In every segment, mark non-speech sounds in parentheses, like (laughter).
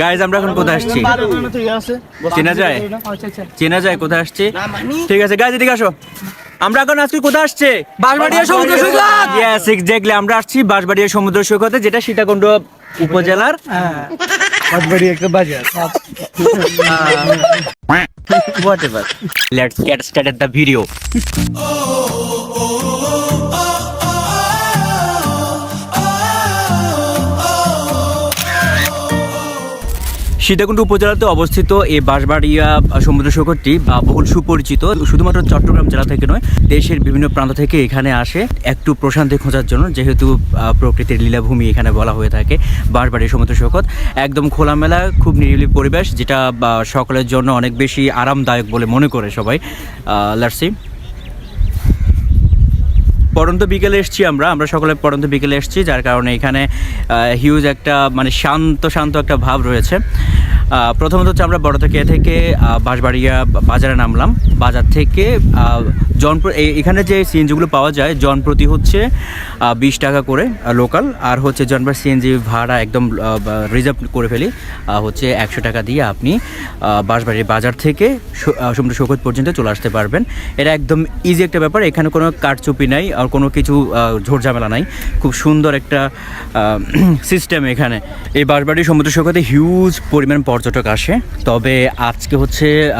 Guys আমরা এখন কোথায় আসছি? চেনা যায়? চেনা যায় কোথায় আসছি? ঠিক আছে গাইজ এদিকে আসো। আমরা এখন আজকে কোথায় আসছে? বাঁশবাড়িয়া সমুদ্র সৈকত। ইয়েস এক্স্যাক্টলি আমরা আসছি বাঁশবাড়িয়া সমুদ্র সৈকতে যেটা সীতাকুণ্ড উপজেলার বাঁশবাড়ি একটা বাজার। Whatever. Let's get started the video. Sitakunda উপজেলাতে অবস্থিত এই বাঁশবাড়িয়া সমুদ্র সৈকতটি বহুল সুপরিচিত, শুধুমাত্র চট্টগ্রাম জেলা থেকে নয়, দেশের বিভিন্ন প্রান্ত থেকে এখানে আসে একটু প্রশান্তি খোঁজার জন্য, যেহেতু প্রকৃতির লীলাভূমি এখানে বলা হয়ে থাকে বাঁশবাড়িয়া সমুদ্র সৈকত। একদম খোলামেলা, খুব নিরিবিলি পরিবেশ, যেটা সকলের জন্য অনেক বেশি আরামদায়ক বলে মনে করে সবাই। লার্সি পরন্ত বিকেলে এসেছি আমরা আমরা সকলে পরন্ত বিকেলে এসেছি, যার কারণে এখানে হিউজ একটা মানে শান্ত শান্ত একটা ভাব রয়েছে। প্রথমত হচ্ছে আমরা বড়তকে থেকে বাঁশবাড়িয়া বাজারে নামলাম। বাজার থেকে আহ, জন এই- এখানে যে সিএনজিগুলো পাওয়া যায় জন প্রতি হচ্ছে বিশ টাকা করে লোকাল আর হচ্ছে জনবার সিএনজি ভাড়া একদম রিজার্ভ করে ফেলি হচ্ছে একশো টাকা দিয়ে আপনি বাঁশবাড়ির বাজার থেকে সমুদ্র সৈকত পর্যন্ত চলে আসতে পারবেন। এটা একদম ইজি একটা ব্যাপার। এখানে কোনো কারচুপি নাই আর কোনো কিছু আহ, ঝোড়ঝামেলা নাই। খুব সুন্দর একটা সিস্টেম (clears throat) এখানে। এই বাঁশবাড়ির সমুদ্র সৈকতে হিউজ পরিমাণ পর্যটক আসে, তবে আজকে হচ্ছে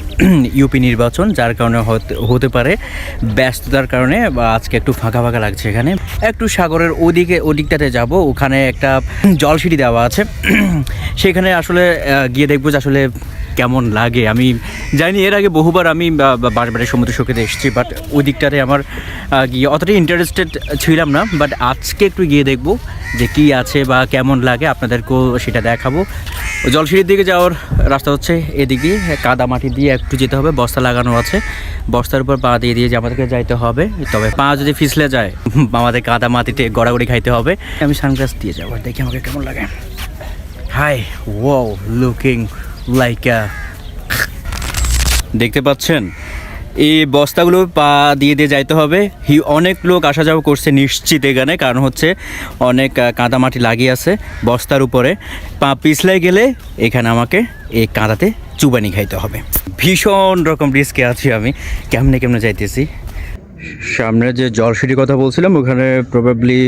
(clears throat) ইউপি নির্বাচন, যার কারণে হতে- পারে ব্যস্ততার কারণে আজকে একটু ফাঁকা ফাঁকা লাগছে এখানে। একটু সাগরের ওদিকে, ওদিকটাতে যাব, ওখানে একটা (clears throat) জলসিটি দেওয়া আছে। (clears throat) সেখানে আসলে গিয়ে দেখব যে আসলে কেমন লাগে? আমি জানি এর আগে বহুবার আমি বা- বা সমুদ্র সৈকতে এসেছি বাট ওই দিকটাতে আমার গিয়ে অতটা ইন্টারেস্টেড ছিলাম না বাট আজকে একটু গিয়ে দেখব যে কি আছে বা কেমন লাগে, আপনাদেরকেও সেটা দেখাবো। জলসিঁড়ির দিকে যাওয়ার রাস্তা হচ্ছে এদিকে, কাদা মাটি দিয়ে একটু যেতে হবে, বস্তা লাগানো আছে। বস্তার উপর পা দিয়ে দিয়ে যে আমাদেরকে যাইতে হবে, তবে পা যদি ফিসলে যায়, (laughs) আমাদের কাদা মাটিতে গড়াগড়ি খাইতে হবে। আমি সানগ্লাস দিয়ে যাব দেখি আমাকে কেমন লাগে। হাই ওয়াও লুকিং লাইক দেখতে পাচ্ছেন? এই বস্তাগুলো পা দিয়ে দিয়ে যাইতে হবে। হি অনেক লোক আসা যাওয়া করছে নিশ্চিত এখানে কারণ হচ্ছে অনেক কাদামাটি লাগিয়ে আছে বস্তার উপরে। পা পিছলে গেলে এখানে আমাকে এই কাঁদাতে চুবানি খাইতে হবে। ভীষণ রকম রিস্কে আছি আমি। কেমনে কেমনে যাইতেছি? সামনে যে জলসিটির কথা বলছিলাম ওখানে প্রবাবলি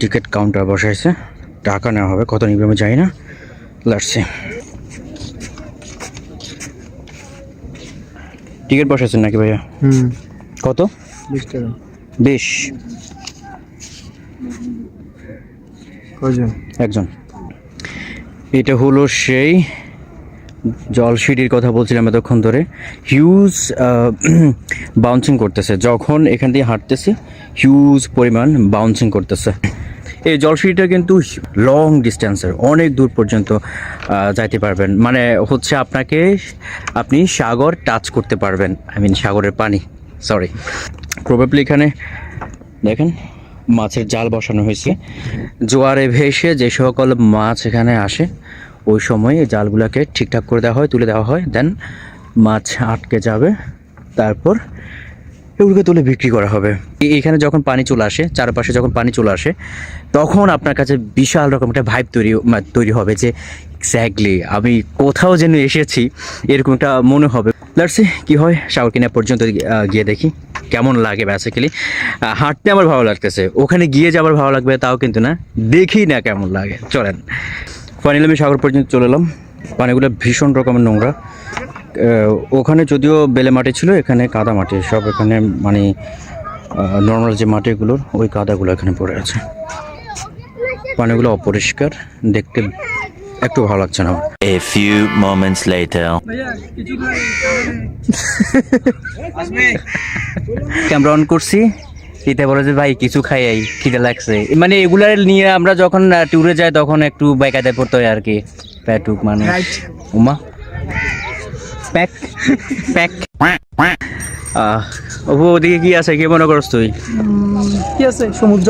টিকিট কাউন্টার বসাইছে। টাকা নেওয়া হবে কত নিবে আমি জানি না। লাটছি টিকিট বসাইছেন নাকি ভাইয়া? হুম। কত? বিশ টাকা। বেশ। একজন। এটা হলো সেই জলসিঁড়ির কথা বলছিলাম এতক্ষণ ধরে। হিউজ বাউন্সিং (clears throat) করতেছে। যখন এখান দিয়ে হাঁটতেছি হিউজ পরিমাণ বাউন্সিং করতেছে। এই জলসিঁড়িটা কিন্তু লং ডিস্টেন্সের অনেক দূর পর্যন্ত যাইতে পারবেন। মানে হচ্ছে আপনাকে আপনি সাগর টাচ করতে পারবেন। আই মিন সাগরের পানি সরি প্রবাবলি এখানে দেখেন, মাছের জাল বসানো হয়েছে। জোয়ারে ভেসে যে সকল মাছ এখানে আসে ওই সময় জালগুলোকে ঠিকঠাক করে দেওয়া হয়, তুলে দেওয়া হয় দেন মাছ আটকে যাবে, তারপর এগুলোকে তুলে বিক্রি করা হবে। এখানে যখন পানি চলে আসে, চারপাশে যখন পানি চলে আসে, তখন আপনার কাছে বিশাল রকম একটা ভাইব তৈরি তৈরি হবে যে এক্স্যাক্টলি আমি কোথাও যেন এসেছি, এরকম একটা মনে হবে। লার্সি কি হয়, সাগর কিনা পর্যন্ত গিয়ে দেখি, কেমন লাগে বেসিক্যালি হাঁটতে আমার ভালো লাগতেছে, ওখানে গিয়ে যে আবার ভালো লাগবে, তাও কিন্তু না, দেখি না কেমন লাগে, চলেন। ফাইনালি আমি সাগর পর্যন্ত চলে এলাম। পানিগুলো ভীষণ রকমের নোংরা। ওখানে যদিও বেলে মাটি ছিল এখানে কাদা মাটি সব এখানে মানে নর্মাল যে মাটিগুলোর ওই কাদাগুলো এখানে পড়ে আছে। পানিগুলো অপরিষ্কার দেখতে একটু ভালো লাগছে না আমার। A few moments later. Camera on (laughs) করছি। এতে বলে যে ভাই কিছু খাই এই খিদে লাগছে। মানে এগুলা নিয়ে আমরা যখন ট্যুরে যাই তখন একটু বাইকাতে পড়তে হয় আর কি। প্যাটুক মানে উমা। প্যাক প্যাক আহ অপু ওদিকে কি আছে? কি মনে করছ তুই? কি আছে? সমুদ্র।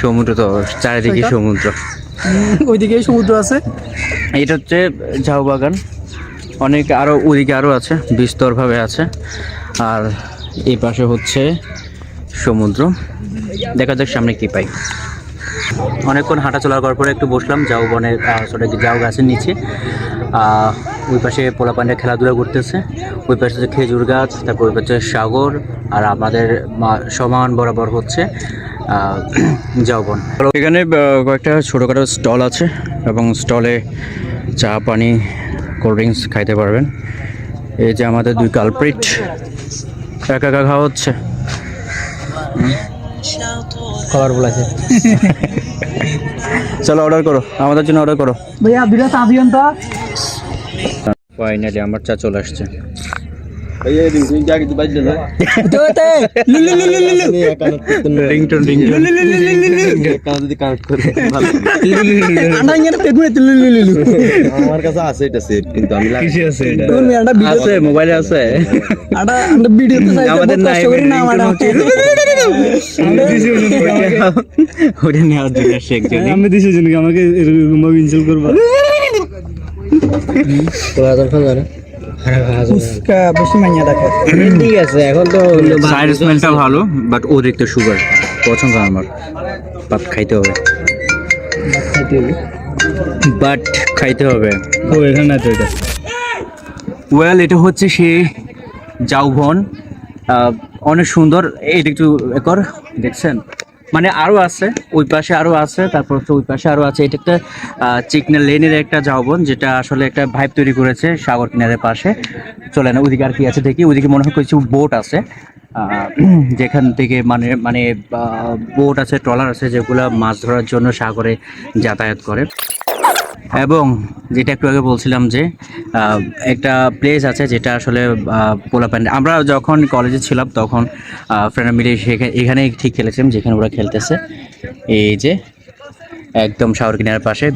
সমুদ্র তো চারিদিকে সমুদ্র। ওইদিকে সমুদ্র আছে। এটা হচ্ছে ঝাউ বাগান। অনেক আরও ওদিকে আরও আছে বিস্তরভাবে আছে। আর এই পাশে হচ্ছে সমুদ্র। দেখা যাক সামনে কি পাই। অনেকক্ষণ হাঁটা চলার করার পরে একটু বসলাম, যাও বনের সরি যাও গাছের নিচে। ওই পাশে পোলাপান্ডে খেলাধুলা করতেছে। ওই পাশে হচ্ছে খেজুর গাছ, তারপর ওই পাশে সাগর, আর আমাদের সমান বরাবর হচ্ছে যাওবন এখানে কয়েকটা ছোটোখাটো স্টল আছে, এবং স্টলে চা, পানি, কোল্ড ড্রিঙ্কস খাইতে পারবেন। এই যে আমাদের দুই কালপ্রিট একা একা খাওয়া হচ্ছে। খাবার বলেছে (laughs) চলো অর্ডার করো আমাদের জন্য অর্ডার করো। ভাইয়া বিরাট তো ফাইনালি আমার চা চলে আসছে। আমার কাছে আছে এটা সেট কিন্তু আমি আছে মোবাইলে আছে ভিডিও আমাদের নাই। আমি দিছি জন্য আমাকে এরকম ভাবে ইনসাল্ট করবা ফুচকা বেশি মাইয়া দেখে। ঠিক আছে এখন তো সাইড স্মেলটা ভালো বাট অতিরিক্ত সুগার পছন্দ আমার। বাট খাইতে হবে। বাট খাইতে হবে? ও এখানে না তো এটা। ওয়েল এটা হচ্ছে সে জাউভন আহ, অনেক সুন্দর। এটা একটু এ কর দেখছেন? মানে আরও আছে, ওই পাশে আরও আছে, তারপর হচ্ছে ওই পাশে আরও আছে। এটা একটা চিকনা লেনের একটা ঝাউবন যেটা আসলে একটা ভাইব তৈরি করেছে সাগর কিনারের পাশে। চলে না ওদিকে আর কি আছে দেখি। ওদিকে মনে হয় কিছু বোট আছে। যেখান থেকে মানে মানে বোট আছে ট্রলার আছে, যেগুলো মাছ ধরার জন্য সাগরে যাতায়াত করে। এবং যেটা একটু আগে বলছিলাম যে একটা প্লেস আছে যেটা আসলে পোলাপ্যান্ড আমরা যখন কলেজে ছিলাম তখন ফ্রেন্ড মিলে এখানে ঠিক খেলেছিলাম যেখানে ওরা খেলতেছে। এই যে, একদম সাগর কিনারের পাশে,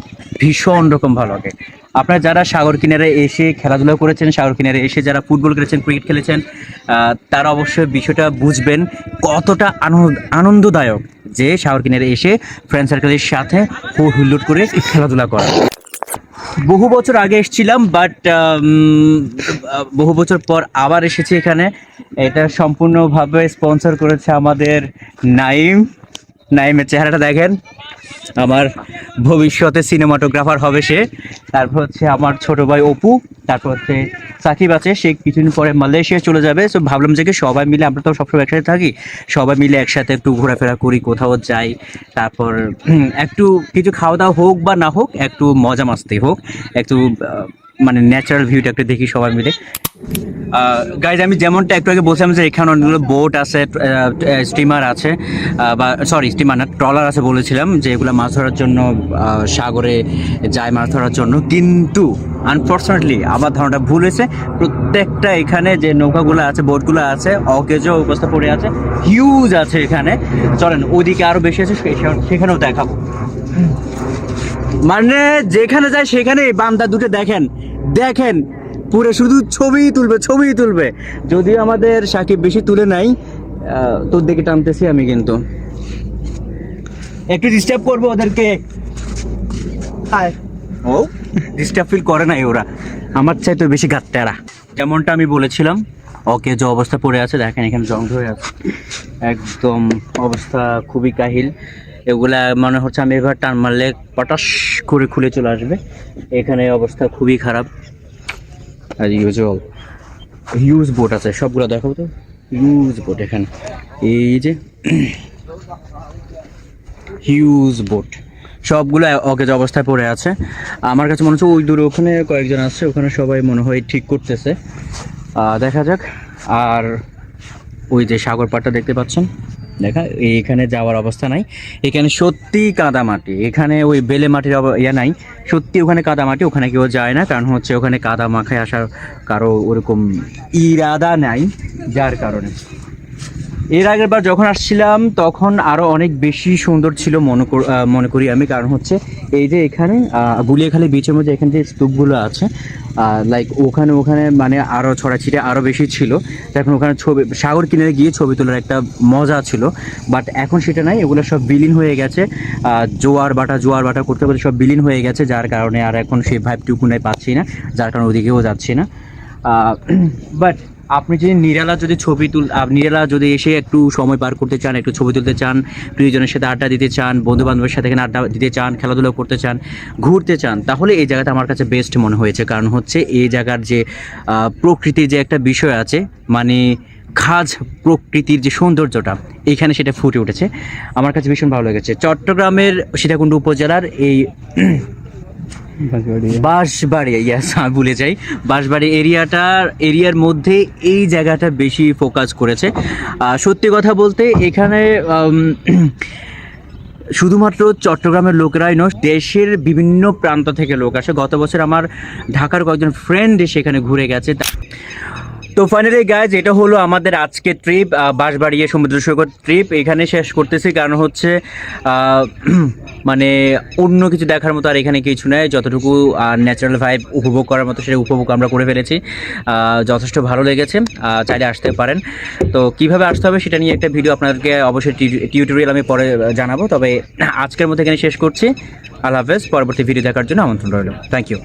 ভীষণ রকম ভালো লাগে। আপনারা যারা সাগর কিনারে এসে খেলাধুলা করেছেন, সাগর কিনারে এসে যারা ফুটবল খেলেছেন ক্রিকেট খেলেছেন তারা অবশ্যই বিষয়টা বুঝবেন কতটা আনন্দ, আনন্দদায়ক যে সাগর কিনারে এসে ফ্রেন্ড সার্কেলের সাথে হো হুল্লোড় করে খেলাধুলা করা। বহু বছর আগে এসেছিলাম বাট বহু বছর পর আবার এসেছি এখানে। এটা সম্পূর্ণভাবে স্পন্সর করেছে আমাদের নাইম। নাইমের চেহারাটা দেখেন। আমার ভবিষ্যতে সিনেমাটোগ্রাফার হবে সে। তারপর হচ্ছে আমার ছোট ভাই অপু, তারপর হচ্ছে সাকিব আছে, সে কিছুদিন পরে মালয়েশিয়া চলে যাবে। সো ভাবলাম যে কি সবাই মিলে, আমরা তো সবসময় একসাথে থাকি, সবাই মিলে একসাথে একটু ঘোরাফেরা করি, কোথাও যাই। তারপর একটু কিছু খাওয়া দাওয়া হোক বা না হোক, একটু মজা মাস্তি হোক, একটু মানে ন্যাচারাল ভিউটা একটু দেখি সবাই মিলে। গাইজ আমি যেমনটা একটু আগে বলছিলাম যে এখানে অনেকগুলো বোট আছে স্টিমার আছে বা সরি স্টিমার না ট্রলার আছে বলেছিলাম যে এগুলো মাছ ধরার জন্য সাগরে যায় মাছ ধরার জন্য। কিন্তু আনফর্চুনেটলি আমার ধারণাটা ভুল হয়েছে। প্রত্যেকটা এখানে যে নৌকাগুলো আছে বোটগুলো আছে, অকেজো অবস্থা পড়ে আছে হিউজ আছে এখানে। চলেন, ওইদিকে আরও বেশি আছে সেখানেও দেখাবো। মানে যেখানে যায় সেখানে বান্দা দুটো দেখেন দেখেন, পুরো শুধু ছবিই তুলবে ছবিই তুলবে। যদিও আমাদের সাকিব বেশি তুলে নাই তোর দিকে টানতেছি আমি কিন্তু। একটু ডিস্টার্ব করব ওদেরকে। ও ডিস্টার্ব ফিল করে নাই ওরা। আমার চাই তো বেশি গাত্তারা। যেমনটা আমি বলেছিলাম, ওকে যে অবস্থা পড়ে আছে, দেখেন এখানে জং ধরে আছে। একদম অবস্থা খুবই কাহিল। এগুলা মনে হচ্ছে আমি এবার টান মারলে পটাশ করে খুলে চলে আসবে। এখানে অবস্থা খুবই খারাপ। আর ইউজুয়াল হিউজ বোট আছে, সবগুলো দেখো তো? হিউজ বোট এখানে। এই যে হিউজ বোট সবগুলো অকেজ অবস্থায় পড়ে আছে। আমার কাছে মনে হচ্ছে ওই দূরে ওখানে কয়েকজন আছে, ওখানে সবাই মনে হয় ঠিক করতেছে। দেখা যাক। আর ওই যে সাগর পাড়টা দেখতে পাচ্ছেন? দেখা এখানে যাওয়ার অবস্থা নাই। এখানে সত্যি কাদা মাটি এখানে ওই বেলে মাটির ইয়ে নাই। সত্যি ওখানে কাদা মাটি ওখানে কেউ যায় না, কারণ হচ্ছে ওখানে কাদা মাখায় আসার কারও ওরকম ইরাদা নাই, যার কারণে। এর আগের বার যখন আসছিলাম, তখন আরও অনেক বেশি সুন্দর ছিল মনে কর- মনে করি আমি। কারণ হচ্ছে এই যে এখানে গুলিয়াখালী বিচের মধ্যে এখানে যে স্তূপগুলো আছে লাইক ওখানে ওখানে মানে আরও ছড়াছিটে আরও বেশি ছিল। এখন ওখানে ছবি, সাগর কিনারে গিয়ে ছবি তোলার একটা মজা ছিল। বাট এখন সেটা নাই, এগুলো সব বিলীন হয়ে গেছে। জোয়ার বাটা জোয়ার বাটা করতে করতে সব বিলীন হয়ে গেছে, যার কারণে আর এখন সেই ভাইবটুকু নাই, পাচ্ছি না। যার কারণে ওদিকেও যাচ্ছি না। বাট (clears throat) আপনি যদি নিরালা যদি ছবি তুল নিরালা যদি এসে একটু সময় পার করতে চান, একটু ছবি তুলতে চান, প্রিয়জনের সাথে আড্ডা দিতে চান বন্ধু বান্ধবের সাথে এখানে আড্ডা দিতে চান, খেলাধুলা করতে চান, ঘুরতে চান, তাহলে এই জায়গাটা আমার কাছে বেস্ট মনে হয়েছে। কারণ হচ্ছে এই জায়গার যে প্রকৃতির যে একটা বিষয় আছে মানে খাজ প্রকৃতির যে সৌন্দর্যটা এইখানে সেটা ফুটে উঠেছে। আমার কাছে ভীষণ ভালো লেগেছে। চট্টগ্রামের সীতাকুণ্ড উপজেলার এই বাঁশবাড়ি। ইয়াস আমি ভুলে যাই। বাঁশবাড়ি এরিয়াটার এরিয়ার মধ্যে এই জায়গাটা বেশি ফোকাস করেছে। সত্যি কথা বলতে এখানে শুধুমাত্র চট্টগ্রামের লোকেরাই নয়, দেশের বিভিন্ন প্রান্ত থেকে লোক আসে। গত বছর আমার ঢাকার কয়েকজন ফ্রেন্ড সেখানে ঘুরে গেছে। তা- ফাইনালি গাইজ এটা হলো আমাদের আজকে ট্রিপ বাঁশবাড়িয়া সমুদ্র সৈকত ট্রিপ এখানে শেষ করতেছি, কারণ হচ্ছে (clears throat) মানে অন্য কিছু দেখার মতো আর এখানে কিছু নেই। যতটুকু ন্যাচারাল ভাইব উপভোগ করার মতো সেটা উপভোগ আমরা করে ফেলেছি। যথেষ্ট ভালো লেগেছে। চাইলে আসতে পারেন। তো কীভাবে আসতে হবে সেটা নিয়ে একটা ভিডিও আপনাদেরকে অবশ্যই টিউটোরিয়াল আমি পরে জানাব। তবে (clears throat) আজকের মতো এখানে শেষ করছি। আল্লাহ হাফেজ। পরবর্তী ভিডিও দেখার জন্য আমন্ত্রণ রইল। Thank you